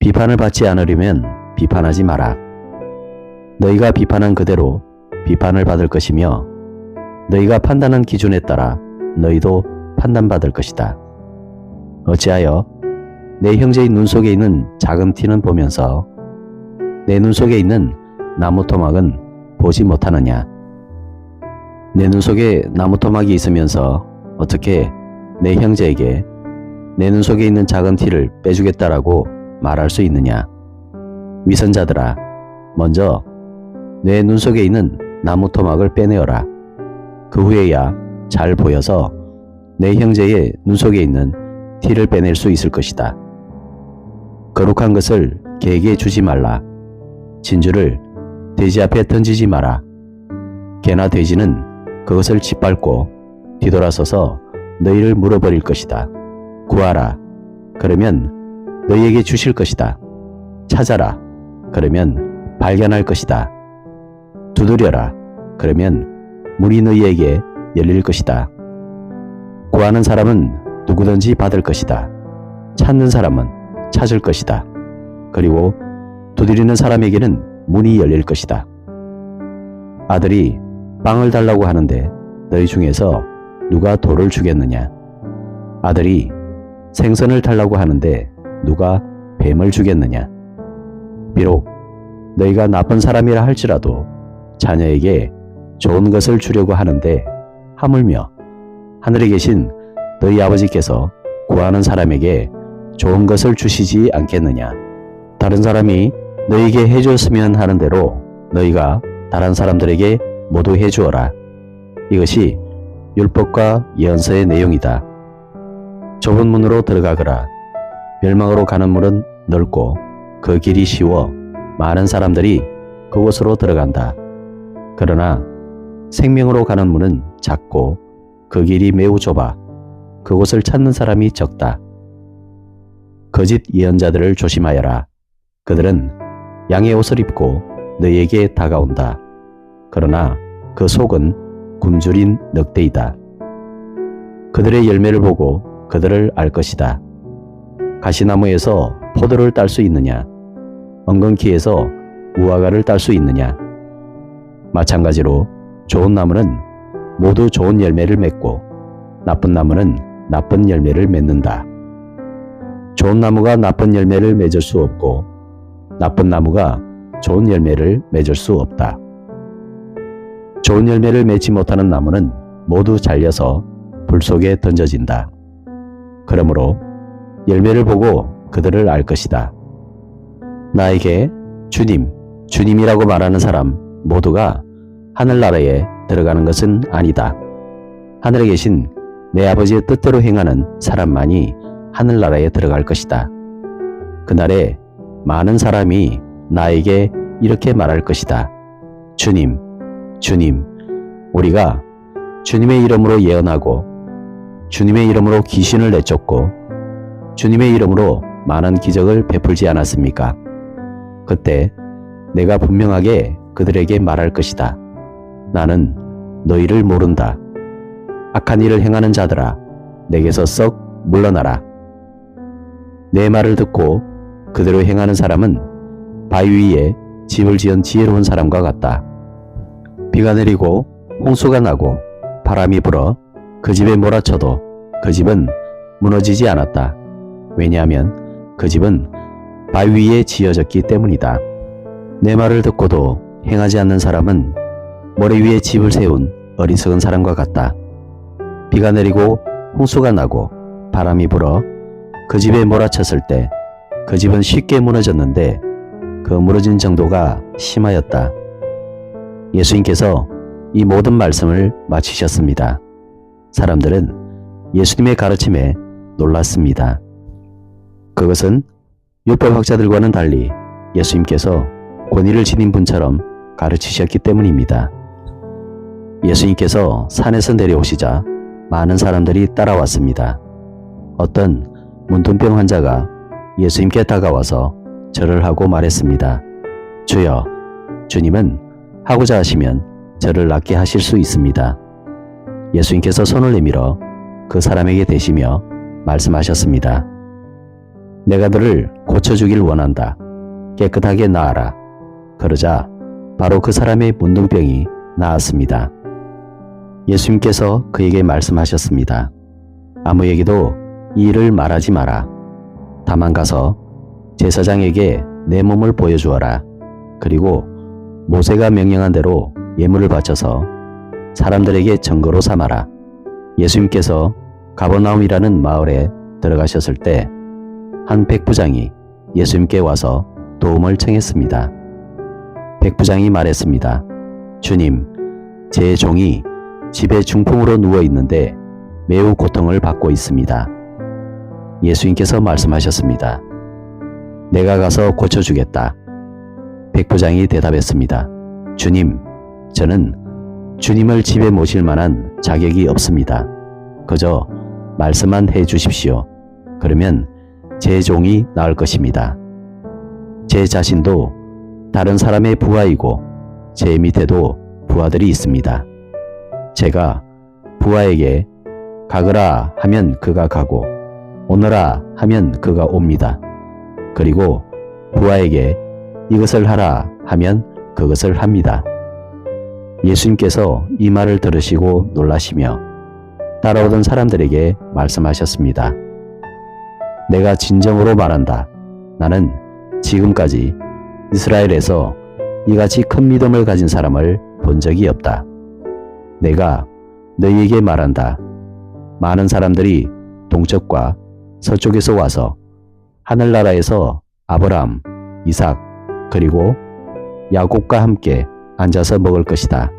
비판을 받지 않으려면 비판하지 마라. 너희가 비판한 그대로 비판을 받을 것이며 너희가 판단한 기준에 따라 너희도 판단받을 것이다. 어찌하여 내 형제의 눈 속에 있는 작은 티는 보면서 내 눈 속에 있는 나무 토막은 보지 못하느냐? 내 눈 속에 나무 토막이 있으면서 어떻게 내 형제에게 내 눈 속에 있는 작은 티를 빼주겠다라고 말할 수 있느냐? 위선자들아, 먼저 내 눈 속에 있는 나무 토막을 빼내어라. 그 후에야 잘 보여서 내 형제의 눈 속에 있는 티를 빼낼 수 있을 것이다. 거룩한 것을 개에게 주지 말라. 진주를 돼지 앞에 던지지 마라. 개나 돼지는 그것을 짓밟고 뒤돌아서서 너희를 물어버릴 것이다. 구하라. 그러면 너희에게 주실 것이다. 찾아라. 그러면 발견할 것이다. 두드려라. 그러면 문이 너희에게 열릴 것이다. 구하는 사람은 누구든지 받을 것이다. 찾는 사람은 찾을 것이다. 그리고 두드리는 사람에게는 문이 열릴 것이다. 아들이 빵을 달라고 하는데 너희 중에서 누가 돌을 주겠느냐? 아들이 생선을 달라고 하는데 누가 뱀을 주겠느냐? 비록 너희가 나쁜 사람이라 할지라도 자녀에게 좋은 것을 주려고 하는데 하물며 하늘에 계신 너희 아버지께서 구하는 사람에게 좋은 것을 주시지 않겠느냐? 다른 사람이 너희에게 해주었으면 하는 대로 너희가 다른 사람들에게 모두 해주어라. 이것이 율법과 예언서의 내용이다. 좁은 문으로 들어가거라. 멸망으로 가는 문은 넓고 그 길이 쉬워 많은 사람들이 그곳으로 들어간다. 그러나 생명으로 가는 문은 작고 그 길이 매우 좁아 그곳을 찾는 사람이 적다. 거짓 예언자들을 조심하여라. 그들은 양의 옷을 입고 너희에게 다가온다. 그러나 그 속은 굶주린 늑대이다. 그들의 열매를 보고 그들을 알 것이다. 가시나무에서 포도를 딸 수 있느냐? 엉겅퀴에서 무화과를 딸 수 있느냐? 마찬가지로 좋은 나무는 모두 좋은 열매를 맺고 나쁜 나무는 나쁜 열매를 맺는다. 좋은 나무가 나쁜 열매를 맺을 수 없고 나쁜 나무가 좋은 열매를 맺을 수 없다. 좋은 열매를 맺지 못하는 나무는 모두 잘려서 불 속에 던져진다. 그러므로 열매를 보고 그들을 알 것이다. 나에게 주님, 주님이라고 말하는 사람 모두가 하늘나라에 들어가는 것은 아니다. 하늘에 계신 내 아버지의 뜻대로 행하는 사람만이 하늘나라에 들어갈 것이다. 그날에 많은 사람이 나에게 이렇게 말할 것이다. 주님, 주님, 우리가 주님의 이름으로 예언하고 주님의 이름으로 귀신을 내쫓고 주님의 이름으로 많은 기적을 베풀지 않았습니까? 그때 내가 분명하게 그들에게 말할 것이다. 나는 너희를 모른다. 악한 일을 행하는 자들아, 내게서 썩 물러나라. 내 말을 듣고 그대로 행하는 사람은 바위 위에 집을 지은 지혜로운 사람과 같다. 비가 내리고 홍수가 나고 바람이 불어 그 집에 몰아쳐도 그 집은 무너지지 않았다. 왜냐하면 그 집은 바위 위에 지어졌기 때문이다. 내 말을 듣고도 행하지 않는 사람은 모래 위에 집을 세운 어리석은 사람과 같다. 비가 내리고 홍수가 나고 바람이 불어 그 집에 몰아쳤을 때 그 집은 쉽게 무너졌는데 그 무너진 정도가 심하였다. 예수님께서 이 모든 말씀을 마치셨습니다. 사람들은 예수님의 가르침에 놀랐습니다. 그것은 율법학자들과는 달리 예수님께서 권위를 지닌 분처럼 가르치셨기 때문입니다. 예수님께서 산에서 내려오시자 많은 사람들이 따라왔습니다. 어떤 문둥병 환자가 예수님께 다가와서 절을 하고 말했습니다. 주여, 주님은 하고자 하시면 저를 낫게 하실 수 있습니다. 예수님께서 손을 내밀어 그 사람에게 대시며 말씀하셨습니다. 내가 너를 고쳐주길 원한다. 깨끗하게 나아라. 그러자 바로 그 사람의 문둥병이 나았습니다. 예수님께서 그에게 말씀하셨습니다. 아무에게도 이 일을 말하지 마라. 다만 가서 제사장에게 내 몸을 보여주어라. 그리고 모세가 명령한 대로 예물을 바쳐서 사람들에게 증거로 삼아라. 예수님께서 가버나움이라는 마을에 들어가셨을 때 한 백부장이 예수님께 와서 도움을 청했습니다. 백부장이 말했습니다. 주님, 제 종이 집에 중풍으로 누워 있는데 매우 고통을 받고 있습니다. 예수님께서 말씀하셨습니다. 내가 가서 고쳐주겠다. 백부장이 대답했습니다. 주님, 저는 주님을 집에 모실 만한 자격이 없습니다. 그저 말씀만 해 주십시오. 그러면 제 종이 나을 것입니다. 제 자신도 다른 사람의 부하이고 제 밑에도 부하들이 있습니다. 제가 부하에게 가거라 하면 그가 가고 오너라 하면 그가 옵니다. 그리고 부하에게 이것을 하라 하면 그것을 합니다. 예수님께서 이 말을 들으시고 놀라시며 따라오던 사람들에게 말씀하셨습니다. 내가 진정으로 말한다. 나는 지금까지 이스라엘에서 이같이 큰 믿음을 가진 사람을 본 적이 없다. 내가 너희에게 말한다. 많은 사람들이 동쪽과 서쪽에서 와서 하늘나라에서 아브라함, 이삭, 그리고 야곱과 함께 앉아서 먹을 것이다.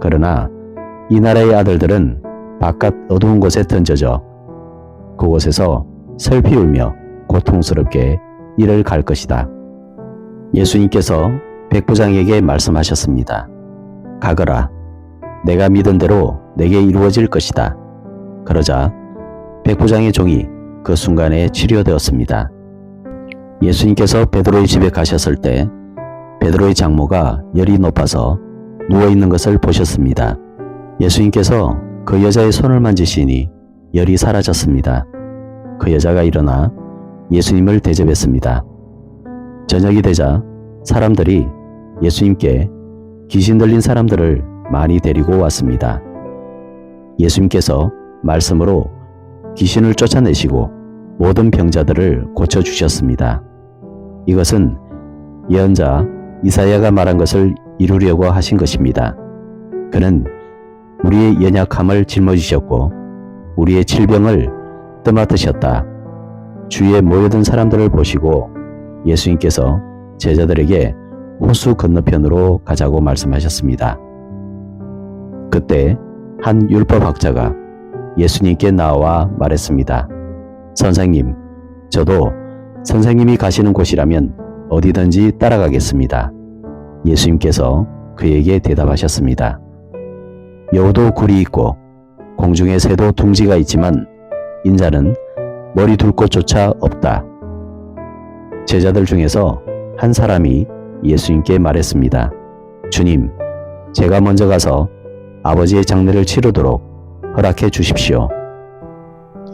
그러나 이 나라의 아들들은 바깥 어두운 곳에 던져져 그곳에서 슬피 울며 고통스럽게 이를 갈 것이다. 예수님께서 백부장에게 말씀하셨습니다. 가거라. 내가 믿은 대로 내게 이루어질 것이다. 그러자 백부장의 종이 그 순간에 치료되었습니다. 예수님께서 베드로의 집에 가셨을 때 베드로의 장모가 열이 높아서 누워 있는 것을 보셨습니다. 예수님께서 그 여자의 손을 만지시니 열이 사라졌습니다. 그 여자가 일어나 예수님을 대접했습니다. 저녁이 되자 사람들이 예수님께 귀신 들린 사람들을 많이 데리고 왔습니다. 예수님께서 말씀으로 귀신을 쫓아내시고 모든 병자들을 고쳐주셨습니다. 이것은 예언자 이사야가 말한 것을 이루려고 하신 것입니다. 그는 우리의 연약함을 짊어지셨고 우리의 질병을 떠맡으셨다. 주위에 모여든 사람들을 보시고 예수님께서 제자들에게 호수 건너편으로 가자고 말씀하셨습니다. 그때 한 율법학자가 예수님께 나와 말했습니다. 선생님, 저도 선생님이 가시는 곳이라면 어디든지 따라가겠습니다. 예수님께서 그에게 대답하셨습니다. 여우도 굴이 있고 공중에 새도 둥지가 있지만 인자는 머리 둘 곳조차 없다. 제자들 중에서 한 사람이 예수님께 말했습니다. 주님, 제가 먼저 가서 아버지의 장례를 치르도록 허락해 주십시오.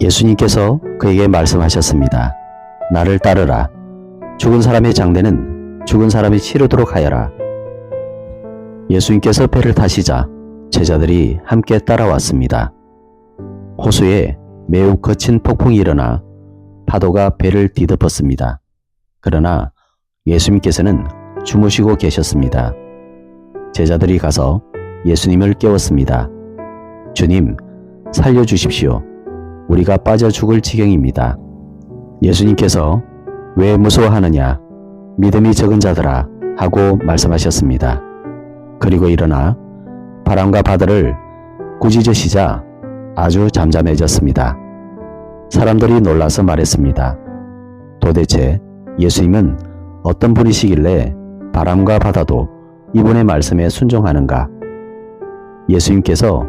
예수님께서 그에게 말씀하셨습니다. 나를 따르라. 죽은 사람의 장례는 죽은 사람이 치르도록 하여라. 예수님께서 배를 타시자 제자들이 함께 따라왔습니다. 호수에 매우 거친 폭풍이 일어나 파도가 배를 뒤덮었습니다. 그러나 예수님께서는 주무시고 계셨습니다. 제자들이 가서 예수님을 깨웠습니다. 주님, 살려주십시오. 우리가 빠져 죽을 지경입니다. 예수님께서 왜 무서워하느냐? 믿음이 적은 자들아 하고 말씀하셨습니다. 그리고 일어나 바람과 바다를 꾸짖으시자 아주 잠잠해졌습니다. 사람들이 놀라서 말했습니다. 도대체 예수님은 어떤 분이시길래 바람과 바다도 이분의 말씀에 순종하는가? 예수님께서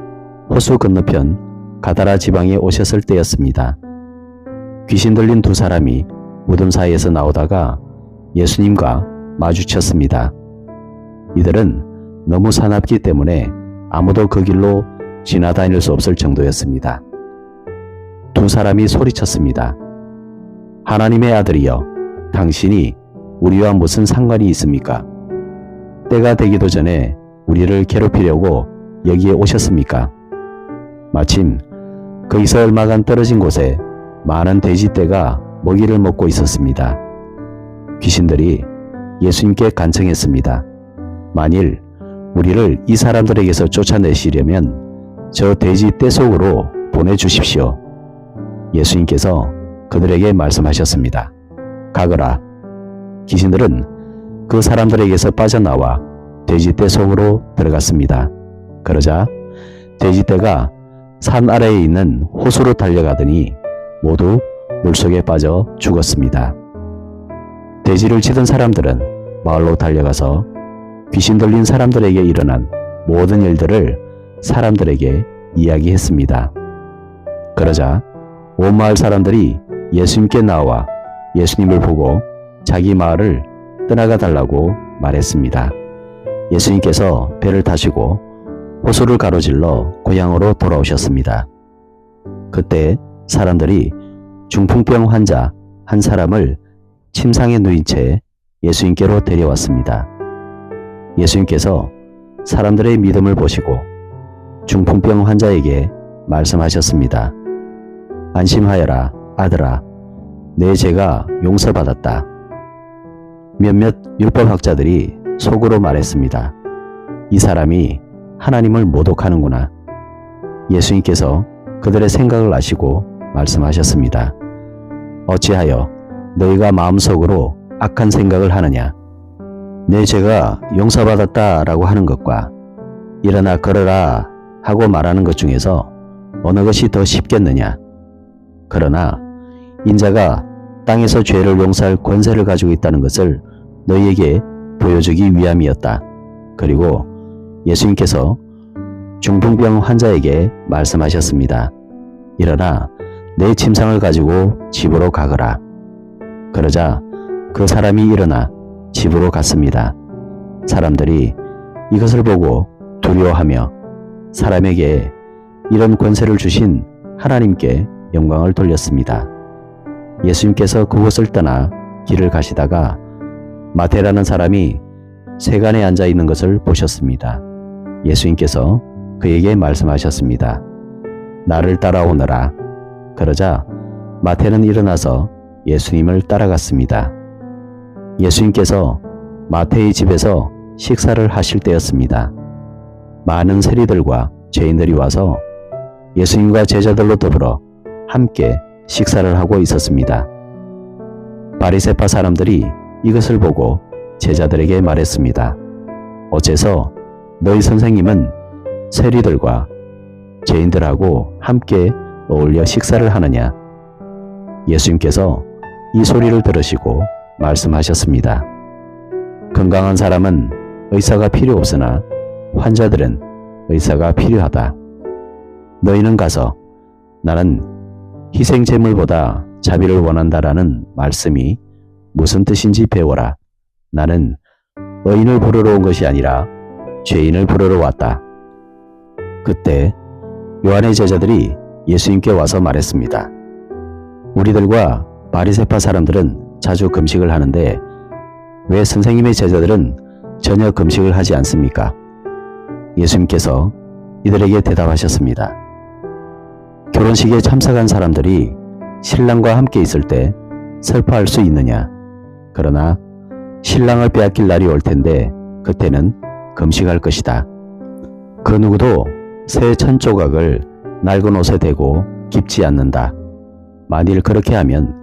호수 건너편 가다라 지방에 오셨을 때였습니다. 귀신 들린 두 사람이 무덤 사이에서 나오다가 예수님과 마주쳤습니다. 이들은 너무 사납기 때문에 아무도 그 길로 지나다닐 수 없을 정도였습니다. 두 사람이 소리쳤습니다. 하나님의 아들이여, 당신이 우리와 무슨 상관이 있습니까? 때가 되기도 전에 우리를 괴롭히려고 여기에 오셨습니까? 마침 거기서 얼마간 떨어진 곳에 많은 돼지떼가 먹이를 먹고 있었습니다. 귀신들이 예수님께 간청했습니다. 만일 우리를 이 사람들에게서 쫓아내시려면 저 돼지 떼 속으로 보내주십시오. 예수님께서 그들에게 말씀하셨습니다. 가거라. 귀신들은 그 사람들에게서 빠져나와 돼지 떼 속으로 들어갔습니다. 그러자 돼지 떼가 산 아래에 있는 호수로 달려가더니 모두 물속에 빠져 죽었습니다. 돼지를 치던 사람들은 마을로 달려가서 귀신 들린 사람들에게 일어난 모든 일들을 사람들에게 이야기했습니다. 그러자 온 마을 사람들이 예수님께 나와 예수님을 보고 자기 마을을 떠나가 달라고 말했습니다. 예수님께서 배를 타시고 호수를 가로질러 고향으로 돌아오셨습니다. 그때 사람들이 중풍병 환자 한 사람을 침상에 누인 채 예수님께로 데려왔습니다. 예수님께서 사람들의 믿음을 보시고 중풍병 환자에게 말씀하셨습니다. 안심하여라, 아들아. 내 죄가 용서받았다. 몇몇 율법학자들이 속으로 말했습니다. 이 사람이 하나님을 모독하는구나. 예수님께서 그들의 생각을 아시고 말씀하셨습니다. 어찌하여 너희가 마음속으로 악한 생각을 하느냐? 내 죄가 용서받았다 라고 하는 것과 일어나 걸어라 하고 말하는 것 중에서 어느 것이 더 쉽겠느냐? 그러나 인자가 땅에서 죄를 용서할 권세를 가지고 있다는 것을 너희에게 보여주기 위함이었다. 그리고 예수님께서 중풍병 환자에게 말씀하셨습니다. 일어나 내 침상을 가지고 집으로 가거라. 그러자 그 사람이 일어나 집으로 갔습니다. 사람들이 이것을 보고 두려워하며 사람에게 이런 권세를 주신 하나님께 영광을 돌렸습니다. 예수님께서 그곳을 떠나 길을 가시다가 마테라는 사람이 세간에 앉아 있는 것을 보셨습니다. 예수님께서 그에게 말씀하셨습니다. 나를 따라오너라. 그러자 마테는 일어나서 예수님을 따라갔습니다. 예수님께서 마테의 집에서 식사를 하실 때였습니다. 많은 세리들과 죄인들이 와서 예수님과 제자들로 더불어 함께 식사를 하고 있었습니다. 바리세파 사람들이 이것을 보고 제자들에게 말했습니다. 어째서 너희 선생님은 세리들과 죄인들하고 함께 어울려 식사를 하느냐? 예수님께서 이 소리를 들으시고 말씀하셨습니다. 건강한 사람은 의사가 필요 없으나 환자들은 의사가 필요하다. 너희는 가서 나는 희생 제물보다 자비를 원한다라는 말씀이 무슨 뜻인지 배워라. 나는 의인을 부르러 온 것이 아니라 죄인을 부르러 왔다. 그때 요한의 제자들이 예수님께 와서 말했습니다. 우리들과 바리세파 사람들은 자주 금식을 하는데 왜 선생님의 제자들은 전혀 금식을 하지 않습니까? 예수님께서 이들에게 대답하셨습니다. 결혼식에 참석한 사람들이 신랑과 함께 있을 때 슬퍼할 수 있느냐? 그러나 신랑을 빼앗길 날이 올 텐데 그때는 금식할 것이다. 그 누구도 새 천 조각을 낡은 옷에 대고 깊지 않는다. 만일 그렇게 하면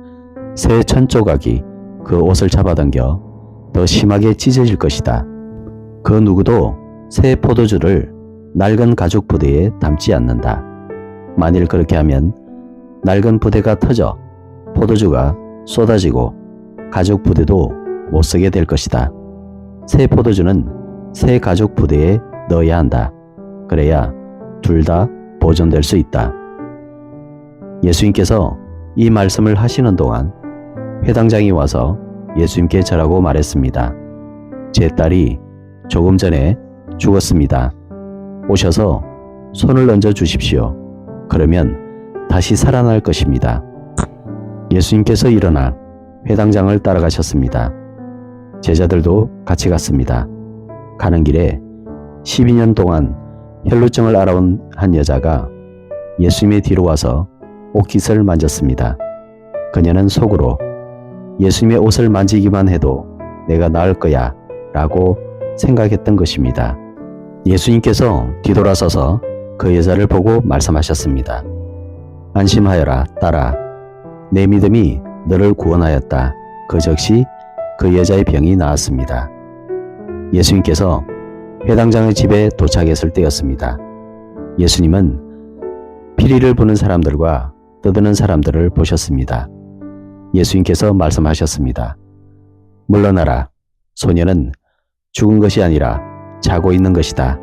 새 천 조각이 그 옷을 잡아당겨 더 심하게 찢어질 것이다. 그 누구도 새 포도주를 낡은 가죽 부대에 담지 않는다. 만일 그렇게 하면 낡은 부대가 터져 포도주가 쏟아지고 가죽 부대도 못 쓰게 될 것이다. 새 포도주는 새 가죽 부대에 넣어야 한다. 그래야 둘 다 보존될 수 있다. 예수님께서 이 말씀을 하시는 동안 회당장이 와서 예수님께 절하고 말했습니다. 제 딸이 조금 전에 죽었습니다. 오셔서 손을 얹어 주십시오. 그러면 다시 살아날 것입니다. 예수님께서 일어나 회당장을 따라가셨습니다. 제자들도 같이 갔습니다. 가는 길에 12년 동안 혈루증을 알아온 한 여자가 예수님의 뒤로 와서 옷깃을 만졌습니다. 그녀는 속으로 예수님의 옷을 만지기만 해도 내가 나을 거야 라고 생각했던 것입니다. 예수님께서 뒤돌아서서 그 여자를 보고 말씀하셨습니다. 안심하여라, 딸아. 내 믿음이 너를 구원하였다. 그 즉시 그 여자의 병이 나았습니다. 예수님께서 회당장의 집에 도착했을 때였습니다. 예수님은 피리를 부는 사람들과 떠드는 사람들을 보셨습니다. 예수님께서 말씀하셨습니다. 물러나라. 소녀는 죽은 것이 아니라 자고 있는 것이다.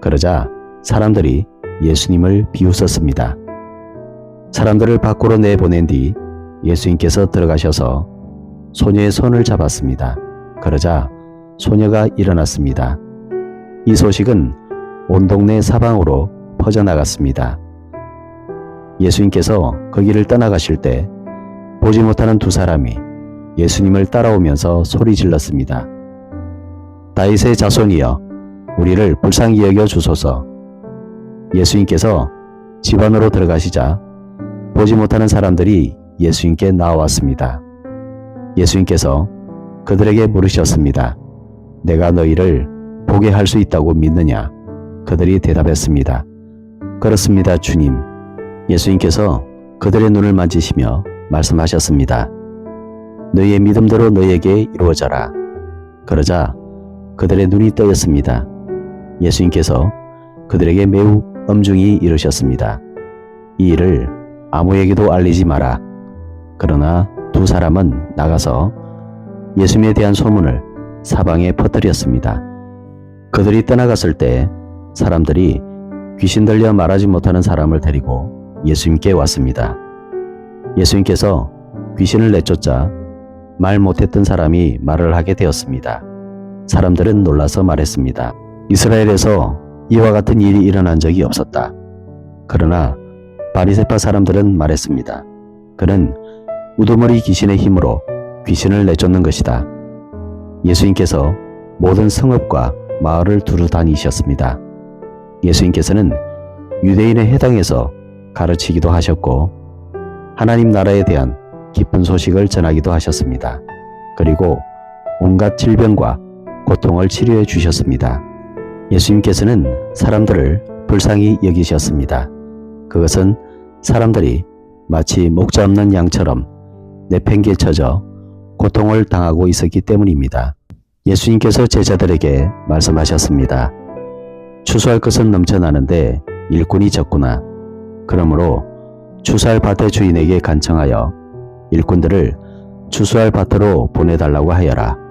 그러자 사람들이 예수님을 비웃었습니다. 사람들을 밖으로 내보낸 뒤 예수님께서 들어가셔서 소녀의 손을 잡았습니다. 그러자 소녀가 일어났습니다. 이 소식은 온 동네 사방으로 퍼져나갔습니다. 예수님께서 거기를 떠나가실 때 보지 못하는 두 사람이 예수님을 따라오면서 소리 질렀습니다. 다윗의 자손이여 우리를 불쌍히 여겨 주소서. 예수님께서 집 안으로 들어가시자 보지 못하는 사람들이 예수님께 나왔습니다. 예수님께서 그들에게 물으셨습니다. 내가 너희를 보게 할 수 있다고 믿느냐? 그들이 대답했습니다. 그렇습니다, 주님. 예수님께서 그들의 눈을 만지시며 말씀하셨습니다. 너희의 믿음대로 너희에게 이루어져라. 그러자 그들의 눈이 떠였습니다. 예수님께서 그들에게 매우 엄중히 이르셨습니다. 이 일을 아무에게도 알리지 마라. 그러나 두 사람은 나가서 예수님에 대한 소문을 사방에 퍼뜨렸습니다. 그들이 떠나갔을 때 사람들이 귀신 들려 말하지 못하는 사람을 데리고 예수님께 왔습니다. 예수님께서 귀신을 내쫓자 말 못했던 사람이 말을 하게 되었습니다. 사람들은 놀라서 말했습니다. 이스라엘에서 이와 같은 일이 일어난 적이 없었다. 그러나 바리세파 사람들은 말했습니다. 그는 우두머리 귀신의 힘으로 귀신을 내쫓는 것이다. 예수님께서 모든 성읍과 마을을 두루 다니셨습니다. 예수님께서는 유대인의 해당에서 가르치기도 하셨고 하나님 나라에 대한 기쁜 소식을 전하기도 하셨습니다. 그리고 온갖 질병과 고통을 치료해 주셨습니다. 예수님께서는 사람들을 불쌍히 여기셨습니다. 그것은 사람들이 마치 목자 없는 양처럼 내팽개쳐져 고통을 당하고 있었기 때문입니다. 예수님께서 제자들에게 말씀하셨습니다. 추수할 것은 넘쳐나는데 일꾼이 적구나. 그러므로 추수할 밭의 주인에게 간청하여 일꾼들을 추수할 밭으로 보내달라고 하여라.